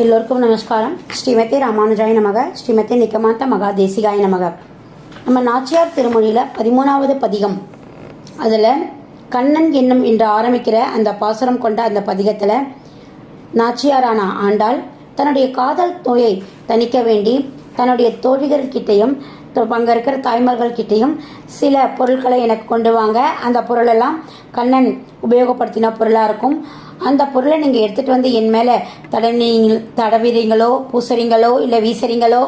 எல்லோருக்கும் நமஸ்காரம். ஸ்ரீமதி ராமானுஜாய நமக ஸ்ரீமதி நிக்கமாந்த மகா தேசிகாய நமக. நம்ம நாச்சியார் திருமொழியில் பதிமூணாவது பதிகம். அதில் கண்ணன் என்னும் என்று ஆரம்பிக்கிற அந்த பாசுரம் கொண்ட அந்த பதிகத்தில் நாச்சியாரான ஆண்டாள் தன்னுடைய காதல் நோயை தணிக்க வேண்டி தன்னுடைய தோழிகள்கிட்டையும் அங்கே இருக்கிற தாய்மார்கள்கிட்டையும் சில பொருட்களை எனக்கு கொண்டு வாங்க. அந்த பொருளெல்லாம் கண்ணன் உபயோகப்படுத்தின பொருளாக இருக்கும். அந்த பொருளை நீங்கள் எடுத்துகிட்டு வந்து என் மேலே தடவி தடவிறீங்களோ பூசுறீங்களோ இல்லை வீசுறீங்களோ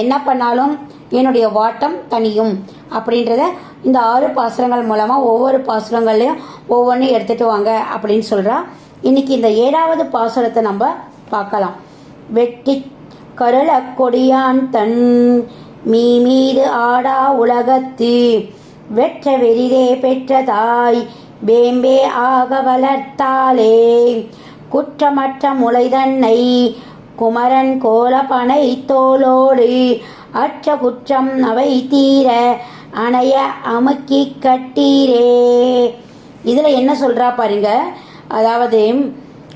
என்ன பண்ணாலும் என்னுடைய வாட்டம் தனியும் அப்படின்றத இந்த ஆறு பாசுரங்கள் மூலமாக ஒவ்வொரு பாசுரங்கள்லையும் ஒவ்வொன்றும் எடுத்துகிட்டு வாங்க அப்படின்னு சொல்கிறா இன்னைக்கு இந்த ஏழாவது பாசுரத்தை நம்ம பார்க்கலாம். வெட்டி கருள கொடியான் தன் மீ மீது ஆடா உலகத்து வெற்ற வெறிதே பெற்ற தாய் வேம்பே ஆக வளர்த்தாளே. குற்றமற்ற முளைதன்னை குமரன் கோலப்பனை தோளோடு அற்ற குற்றம் அவை தீர அணைய அமுக்கி கட்டீரே. இதில் என்ன சொல்கிறா பாருங்க? அதாவது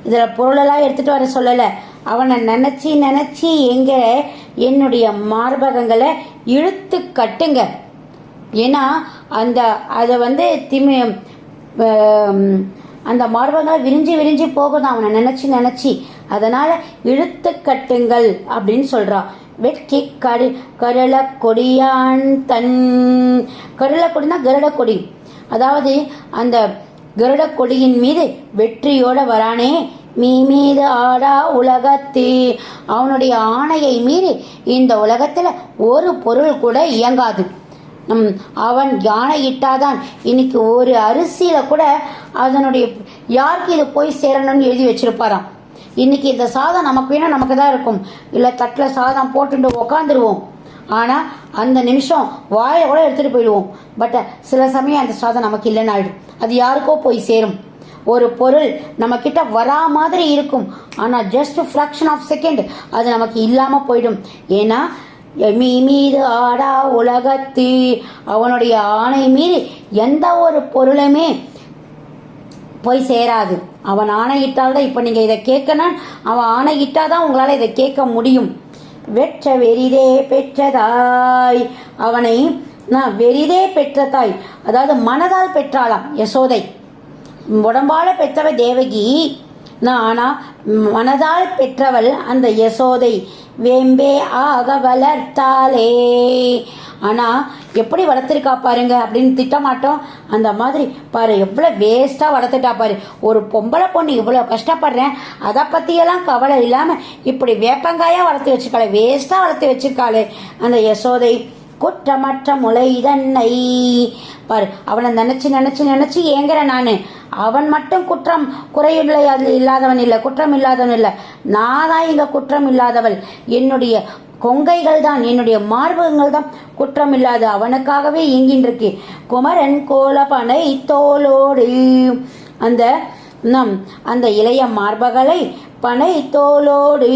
இதில் பொருளெல்லாம் எடுத்துகிட்டு வர சொல்லலை. அவனை நினச்சி நினச்சி எங்கே என்னுடைய மார்பகங்களை இழுத்து கட்டுங்க. ஏன்னா அந்த அதை வந்து திமி அந்த மார்பகங்களை விரிஞ்சு விரிஞ்சு போகுது அவனை நினச்சி நினச்சி அதனால் இழுத்து கட்டுங்கள் அப்படின்னு சொல்கிறான் வெட்கி கரு கருள கொடியான் தன் கருள கொடினா கருட கொடி. அதாவது அந்த கருட கொடியின் மீது வெற்றியோட வரானே மீ மீது ஆடா உலகத்து. அவனுடைய ஆணையை மீறி இந்த உலகத்தில் ஒரு பொருள் கூட இயங்காது. அவன் யானை இட்டாதான் இன்னைக்கு ஒரு அரிசியில் கூட அதனுடைய யாருக்கு இது போய் சேரணும்னு எழுதி வச்சிருப்பாராம். இன்னைக்கு இந்த சாதம் நமக்கு வேணும் நமக்கு தான் இருக்கும். இல்லை தட்டில் சாதம் போட்டுட்டு உக்காந்துருவோம். ஆனால் அந்த நிமிஷம் வாயை கூட எடுத்துகிட்டு போயிடுவோம். பட் சில சமயம் அந்த சாதம் நமக்கு இல்லைன்னு ஆயிடும். அது யாருக்கோ போய் சேரும். ஒரு பொருள் நம்ம கிட்ட வரா மாதிரி இருக்கும். ஆனால் ஜஸ்ட் ஃப்ராக்ஷன் ஆஃப் செகண்ட் அது நமக்கு இல்லாமல் போயிடும். ஏன்னா மீ மீது ஆடா உலகத்து அவனுடைய ஆணை மீறி எந்த ஒரு பொருளுமே போய் சேராது. அவன் ஆணையிட்டால் தான் இப்போ நீங்கள் இதை கேட்கணும் அவன் ஆணையிட்டால் தான் உங்களால் இதை கேட்க முடியும். வெற்ற வெறிதே பெற்றதாய் அவனை நான் வெறிதே பெற்ற தாய். அதாவது மனதால் பெற்றாளாம் யசோதை. உடம்பால பெற்றவ தேவகி நான் மனதால் பெற்றவள் அந்த யசோதை. வேம்பே ஆக வளர்த்தாளே. ஆனா எப்படி வளர்த்துருக்கா பாருங்க அப்படின்னு திட்டமாட்டோம். அந்த மாதிரி பாரு எவ்வளோ வேஸ்ட்டாக வளர்த்துட்டா பாரு. ஒரு பொம்பளை பொண்ணு இவ்வளோ கஷ்டப்படுறேன் அதை பற்றியெல்லாம் கவலை இல்லாமல் இப்படி வேப்பங்காயாக வளர்த்து வச்சிருக்காளே வேஸ்ட்டாக வளர்த்து வச்சிருக்காளே அந்த யசோதை. குற்றமற்ற முளை இதன்னை பாரு அவளை நினைச்சு நினைச்சு நினைச்சு ஏங்குறேன் நான். அவன் மட்டும் குற்றம் குறையுள்ள இல்லாதவன் இல்லை குற்றம் இல்லாதவன் இல்லை. நான் தான் குற்றம் இல்லாதவள். என்னுடைய கொங்கைகள் தான் என்னுடைய மார்பகங்கள் தான் குற்றம் இல்லாத அவனுக்காகவே இயங்கின்றிருக்கு. குமரன் கோலபனை தோலோடு அந்த நம் அந்த இளைய மார்பகளை பனை தோலோடு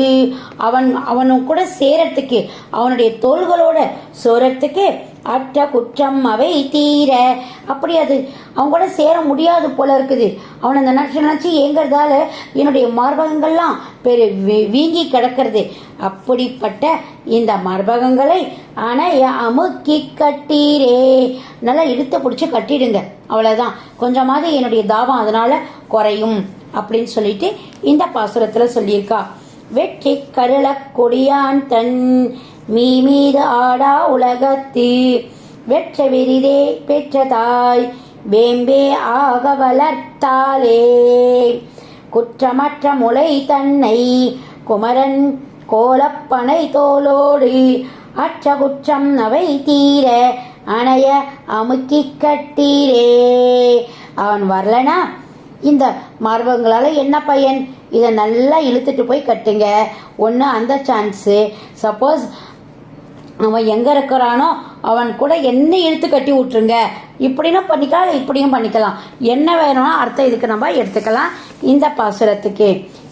அவன் அவனும் கூட சேரத்துக்கு அவனுடைய தோள்களோட சோரத்துக்கு அற்ற குற்றம் அவை தீர. அப்படி அது அவன் கூட சேர முடியாது போல இருக்குது. அவன் அந்த நினச்சி நினச்சி ஏங்கிறதால என்னுடைய மார்பகங்கள்லாம் பெரு வீ- வீங்கி கிடக்கிறது. அப்படிப்பட்ட இந்த மார்பகங்களை ஆனால் அமுக்கி கட்டீரே. நல்லா இழுத்து பிடிச்சி கட்டிடுங்க. அவ்வளோதான் கொஞ்சமாவது என்னுடைய தாபம் அதனால் குறையும் அப்படின்னு சொல்லிட்டு இந்த பாசுரத்தில் சொல்லியிருக்கா. வெற்றி கருள கொடியான் தன் மீ மீது ஆடா உலகத்து வெற்ற விரிதே பெற்ற தாய் வேம்பே ஆக வளர்த்தாலே குற்றமற்ற முளை தன்னை குமரன் கோலப்பனை தோலோடு அற்ற குற்றம் அவை தீர அணைய அமுக்கி கட்டீரே. அவன் வரலனா? இந்த மார்பங்களால் என்ன பையன்? இதை நல்லா இழுத்துட்டு போய் கட்டுங்க. ஒன்று அந்த சான்ஸு சப்போஸ் அவன் எங்கே இருக்கிறானோ அவன் கூட என்ன இழுத்து கட்டி விட்ருங்க இப்படினும் பண்ணிக்கலாம் இல்லை இப்படியும் பண்ணிக்கலாம். என்ன வேணும்னா அர்த்தம் இதுக்கு நம்ம எடுத்துக்கலாம். இந்த பாசுரத்துக்கு.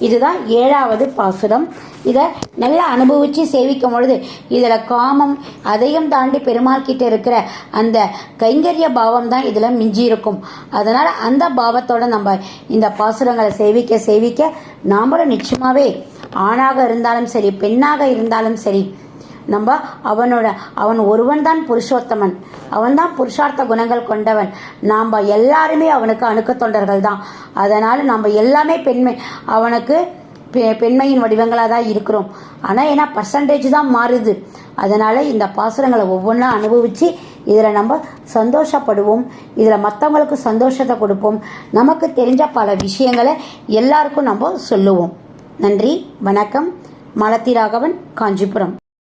இதுதான் ஏழாவது பாசுரம். இதை நல்லா அனுபவித்து சேவிக்கும் பொழுது இதில் காமம் அதையும் தாண்டி பெருமாள்கிட்ட இருக்கிற அந்த கைங்கரிய பாவம் தான் இதில் மிஞ்சி இருக்கும் அதனால் அந்த பாவத்தோட நம்ம இந்த பாசுரங்களை சேவிக்க சேவிக்க நாமளும் நிச்சயமாகவே ஆணாக இருந்தாலும் சரி பெண்ணாக இருந்தாலும் சரி நம்ம அவனோட அவன் ஒருவன் தான் புருஷோத்தமன். அவன் தான் புருஷார்த்த குணங்கள் கொண்டவன். நாம் எல்லாருமே அவனுக்கு அணுக்க தொண்டர்கள் தான் அதனால் நம்ம எல்லாமே பெண்மை அவனுக்கு பெ- பெண்மையின் வடிவங்களாக தான் இருக்கிறோம். ஆனால் ஏன்னா பர்சன்டேஜ் தான் மாறுது. அதனால் இந்த பாசுரங்களை ஒவ்வொன்றா அனுபவித்து இதில் நம்ம சந்தோஷப்படுவோம். இதில் மற்றவங்களுக்கு சந்தோஷத்தை கொடுப்போம். நமக்கு தெரிஞ்ச பல விஷயங்களை எல்லாருக்கும் நம்ம சொல்லுவோம். நன்றி வணக்கம். மலத்திராகவன் காஞ்சிபுரம்.